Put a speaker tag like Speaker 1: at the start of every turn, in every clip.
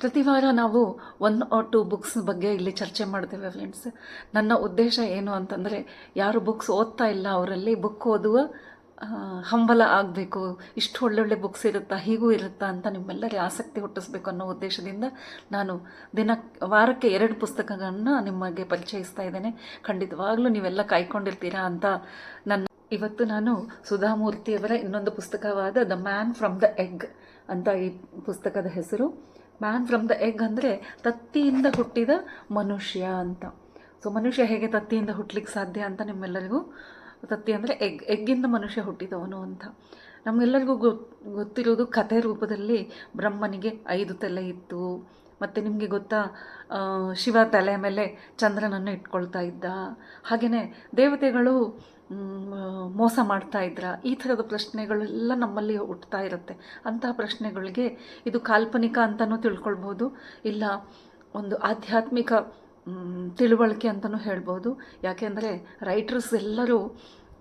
Speaker 1: ಪ್ರತಿ ವಾರ ನಾವು ಒನ್ ಆರ್ ಟು ಬುಕ್ಸ್ ಬಗ್ಗೆ ಇಲ್ಲಿ ಚರ್ಚೆ ಮಾಡ್ತೇವೆ ಫ್ರೆಂಡ್ಸ್ ನನ್ನ ಉದ್ದೇಶ ಏನು ಅಂತಂದರೆ, ಯಾರು ಬುಕ್ಸ್ ಓದ್ತಾ ಇಲ್ಲ ಅವರಲ್ಲಿ ಬುಕ್ ಓದುವ ಹಂಬಲ ಆಗಬೇಕು. ಇಷ್ಟು ಒಳ್ಳೊಳ್ಳೆ ಬುಕ್ಸ್ ಇರುತ್ತಾ, ಹೀಗೂ ಇರುತ್ತಾ ಅಂತ ನಿಮ್ಮೆಲ್ಲರಿಗೆ ಆಸಕ್ತಿ ಹುಟ್ಟಿಸ್ಬೇಕು ಅನ್ನೋ ಉದ್ದೇಶದಿಂದ ನಾನು ದಿನ, ವಾರಕ್ಕೆ ಎರಡು ಪುಸ್ತಕಗಳನ್ನು ನಿಮಗೆ ಪರಿಚಯಿಸ್ತಾ ಇದ್ದೇನೆ. ಖಂಡಿತವಾಗ್ಲೂ ನೀವೆಲ್ಲ ಕಾಯ್ಕೊಂಡಿರ್ತೀರಾ ಅಂತ ನನ್ನ, ಇವತ್ತು ನಾನು ಸುಧಾಮೂರ್ತಿಯವರ ಇನ್ನೊಂದು ಪುಸ್ತಕವಾದ the man from the egg ಅಂತ ಈ ಪುಸ್ತಕದ ಹೆಸರು. ಮ್ಯಾನ್ ಫ್ರಮ್ ದ ಎಗ್ ಅಂದರೆ ತತ್ತಿಯಿಂದ ಹುಟ್ಟಿದ ಮನುಷ್ಯ ಅಂತ. ಸೊ ಮನುಷ್ಯ ಹೇಗೆ ತತ್ತಿಯಿಂದ ಹುಟ್ಟಲಿಕ್ಕೆ ಸಾಧ್ಯ ಅಂತ ನಿಮ್ಮೆಲ್ಲರಿಗೂ ತತ್ತಿ ಅಂದರೆ ಎಗ್ ಎಗ್ಗಿಂದ ಮನುಷ್ಯ ಹುಟ್ಟಿದವನು ಅಂತ. ನಮಗೆಲ್ಲರಿಗೂ ಗೊತ್ತಿರೋದು ಕಥೆ ರೂಪದಲ್ಲಿ ಬ್ರಹ್ಮನಿಗೆ ಐದು ತಲೆ ಇತ್ತು. ಮತ್ತು ನಿಮಗೆ ಗೊತ್ತಾ ಶಿವ ತಲೆ ಮೇಲೆ ಚಂದ್ರನನ್ನು ಇಟ್ಕೊಳ್ತಾ ಇದ್ದ. ಹಾಗೆಯೇ ದೇವತೆಗಳು ಮೋಸ ಮಾಡ್ತಾ ಇದ್ರ. ಈ ಥರದ ಪ್ರಶ್ನೆಗಳೆಲ್ಲ ನಮ್ಮಲ್ಲಿ ಹುಟ್ಟುತ್ತಾ ಇರುತ್ತೆ. ಅಂತಹ ಪ್ರಶ್ನೆಗಳಿಗೆ ಇದು ಕಾಲ್ಪನಿಕ ಅಂತಲೂ ತಿಳ್ಕೊಳ್ಬೋದು, ಇಲ್ಲ ಒಂದು ಆಧ್ಯಾತ್ಮಿಕ ತಿಳುವಳಿಕೆ ಅಂತಲೂ ಹೇಳ್ಬೋದು. ಯಾಕೆಂದರೆ ರೈಟರ್ಸ್ ಎಲ್ಲರೂ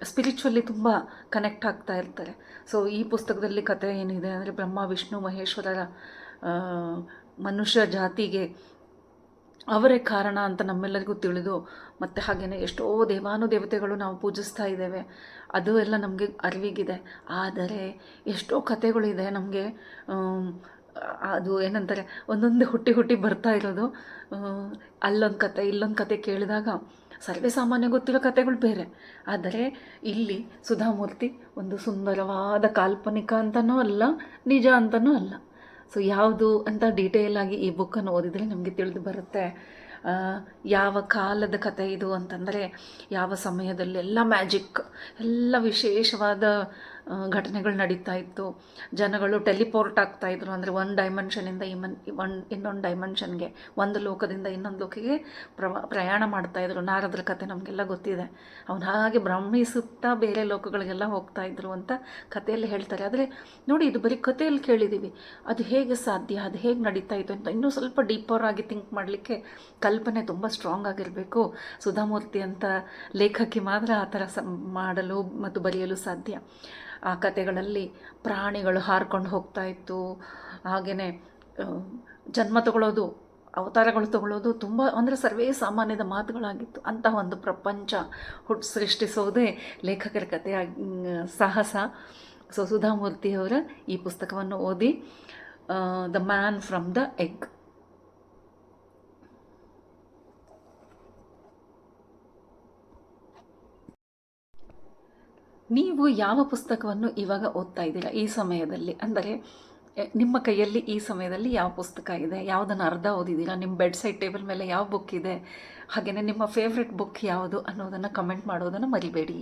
Speaker 1: ಸ್ಪಿರಿಚುವಲಿ ತುಂಬ ಕನೆಕ್ಟ್ ಆಗ್ತಾ ಇರ್ತಾರೆ. ಸೊ ಈ ಪುಸ್ತಕದಲ್ಲಿ ಕತೆ ಏನಿದೆ ಅಂದರೆ ಬ್ರಹ್ಮ, ವಿಷ್ಣು, ಮಹೇಶ್ವರರ ಮನುಷ್ಯ ಜಾತಿಗೆ ಅವರೇ ಕಾರಣ ಅಂತ ನಮ್ಮೆಲ್ಲರಿಗೂ ತಿಳಿದು ಮತ್ತು ಹಾಗೆಯೇ ಎಷ್ಟೋ ದೇವಾನುದೇವತೆಗಳು ನಾವು ಪೂಜಿಸ್ತಾ ಇದ್ದೇವೆ. ಅದು ಎಲ್ಲ ನಮಗೆ ಅರಿವಿಗಿದೆ. ಆದರೆ ಎಷ್ಟೋ ಕಥೆಗಳಿದೆ ನಮಗೆ ಅದು ಏನಂತಾರೆ, ಒಂದೊಂದು ಹುಟ್ಟಿ ಹುಟ್ಟಿ ಬರ್ತಾ ಇರೋದು. ಅಲ್ಲೊಂದು ಕತೆ, ಇಲ್ಲೊಂದು ಕತೆ ಕೇಳಿದಾಗ ಸರ್ವೇ ಸಾಮಾನ್ಯ ಗೊತ್ತಿರೋ ಕಥೆಗಳು ಬೇರೆ. ಆದರೆ ಇಲ್ಲಿ ಸುಧಾಮೂರ್ತಿ ಒಂದು ಸುಂದರವಾದ ಕಾಲ್ಪನಿಕ ಅಂತನೂ ಅಲ್ಲ, ನಿಜ ಅಂತನೂ ಅಲ್ಲ. ಸೊ ಯಾವುದು ಅಂತ ಡೀಟೇಲ್ ಆಗಿ ಈ ಬುಕ್ಕನ್ನು ಓದಿದರೆ ನಮಗೆ ತಿಳಿದು ಬರುತ್ತೆ. ಯಾವ ಕಾಲದ ಕಥೆ ಇದು ಅಂತಂದರೆ ಯಾವ ಸಮಯದಲ್ಲೆಲ್ಲ ಮ್ಯಾಜಿಕ್ ಎಲ್ಲ ವಿಶೇಷವಾದ ಘಟನೆಗಳು ನಡೀತಾ ಇತ್ತು. ಜನಗಳು ಟೆಲಿಪೋರ್ಟ್ ಆಗ್ತಾ ಇದ್ರು. ಅಂದರೆ ಒಂದು ಡೈಮೆನ್ಷನಿಂದ ಇಮನ್ ಒನ್ ಇನ್ನೊಂದು ಡೈಮೆನ್ಷನ್ಗೆ ಒಂದು ಲೋಕದಿಂದ ಇನ್ನೊಂದು ಲೋಕಕ್ಕೆ ಪ್ರವ, ಪ್ರಯಾಣ ಮಾಡ್ತಾಯಿದ್ರು ನಾರದ್ರ ಕತೆ ನಮಗೆಲ್ಲ ಗೊತ್ತಿದೆ. ಅವನು ಹಾಗೆ ಭ್ರಮಿಸುತ್ತಾ ಬೇರೆ ಲೋಕಗಳಿಗೆಲ್ಲ ಹೋಗ್ತಾ ಇದ್ರು ಅಂತ ಕಥೆಯಲ್ಲಿ ಹೇಳ್ತಾರೆ. ಆದರೆ ನೋಡಿ, ಇದು ಬರೀ ಕಥೆಯಲ್ಲಿ ಕೇಳಿದ್ದೀವಿ ಅದು ಹೇಗೆ ಸಾಧ್ಯ? ಅದು ಹೇಗೆ ನಡೀತಾ ಇತ್ತು ಅಂತ ಇನ್ನೂ ಸ್ವಲ್ಪ ಡೀಪರ್ ಆಗಿ ಥಿಂಕ್ ಮಾಡಲಿಕ್ಕೆ ಕಲ್ಪನೆ ತುಂಬ ಸ್ಟ್ರಾಂಗ್ ಆಗಿರಬೇಕು. ಸುಧಾಮೂರ್ತಿ ಅಂತ ಲೇಖಕಿ ಮಾತ್ರ ಆ ಥರ ಸ, ಮಾಡಲು ಮತ್ತು ಬರೆಯಲು ಸಾಧ್ಯ. ಆ ಕಥೆಗಳಲ್ಲಿ ಪ್ರಾಣಿಗಳು ಹಾರ್ಕೊಂಡು ಹೋಗ್ತಾ ಇತ್ತು. ಹಾಗೆಯೇ ಜನ್ಮ ತಗೊಳ್ಳೋದು, ಅವತಾರಗಳು ತಗೊಳ್ಳೋದು ತುಂಬ ಅಂದರೆ ಸರ್ವೇ ಸಾಮಾನ್ಯದ ಮಾತುಗಳಾಗಿತ್ತು. ಅಂತಹ ಒಂದು ಪ್ರಪಂಚ ಹುಟ್ಟು ಸೃಷ್ಟಿಸೋದೇ ಲೇಖಕರ ಕಥೆಯ ಸಾಹಸ. ಸೊ ಸುಧಾಮೂರ್ತಿಯವರ ಈ ಪುಸ್ತಕವನ್ನು ಓದಿ the man from the egg. ನೀವು ಯಾವ ಪುಸ್ತಕವನ್ನು ಇವಾಗ ಓದ್ತಾ ಇದ್ದೀರಾ ಈ ಸಮಯದಲ್ಲಿ? ಅಂದರೆ ನಿಮ್ಮ ಕೈಯಲ್ಲಿ ಈ ಸಮಯದಲ್ಲಿ ಯಾವ ಪುಸ್ತಕ ಇದೆ? ಯಾವುದನ್ನು ಅರ್ಧ ಓದಿದ್ದೀರಾ? ನಿಮ್ಮ ಬೆಡ್ ಸೈಡ್ ಟೇಬಲ್ ಮೇಲೆ ಯಾವ ಬುಕ್ ಇದೆ? ಹಾಗೆಯೇ ನಿಮ್ಮ ಫೇವ್ರೆಟ್ ಬುಕ್ ಯಾವುದು ಅನ್ನೋದನ್ನು ಕಮೆಂಟ್ ಮಾಡೋದನ್ನು ಮರಿಬೇಡಿ.